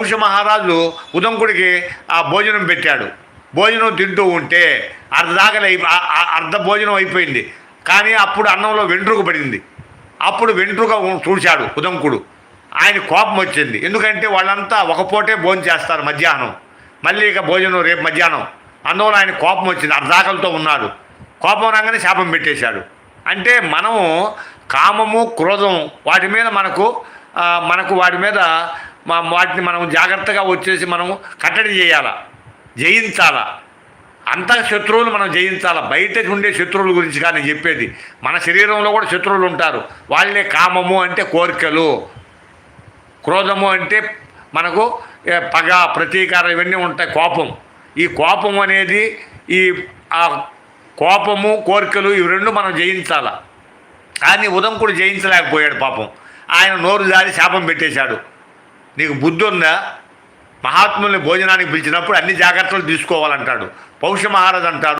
వంశ మహారాజు ఉదంకుడికి ఆ భోజనం పెట్టాడు. భోజనం తింటూ ఉంటే అర్ధదాకలి అయి అర్ధ భోజనం అయిపోయింది. కానీ అప్పుడు అన్నంలో వెంట్రుక పడింది. అప్పుడు వెంట్రుక ఉ- చూశాడు ఉదంకుడు. ఆయన కోపం వచ్చింది. ఎందుకంటే వాళ్ళంతా ఒక పూటే భోజనం చేస్తారు మధ్యాహ్నం. మళ్ళీ ఇక భోజనం రేపు మధ్యాహ్నం. అందువల్ల ఆయన కోపం వచ్చింది. అర్ధాకలతో ఉన్నాడు. కోపం రాగానే శాపం పెట్టేశాడు. అంటే మనము కామము క్రోధం వాటి మీద మనకు మనకు వాటి మీద మా- వాటిని మనం జాగ్రత్తగా వచ్చేసి మనం కట్టడి చేయాలా? జయించాలా? అంత శత్రువులు మనం జయించాలా? బయట ఉండే శత్రువుల గురించి కానీ చెప్పేది. మన శరీరంలో కూడా శత్రువులు ఉంటారు. వాళ్ళే కామము అంటే కోరికలు. క్రోధము అంటే మనకు పగ ప్రతీకారం ఇవన్నీ ఉంటాయి కోపం. ఈ కోపం అనేది ఈ ఆ కోపము కోరికలు ఇవి రెండు మనం జయించాలా? కానీ ఉదంకుడు జయించలేకపోయాడు పాపం. ఆయన నోరు జారి శాపం పెట్టేశాడు. నీకు బుద్ధి ఉందా మహాత్ముల్ని భోజనానికి పిలిచినప్పుడు అన్ని జాగ్రత్తలు తీసుకోవాలంటాడు. పౌష మహారాజ్ అంటాడు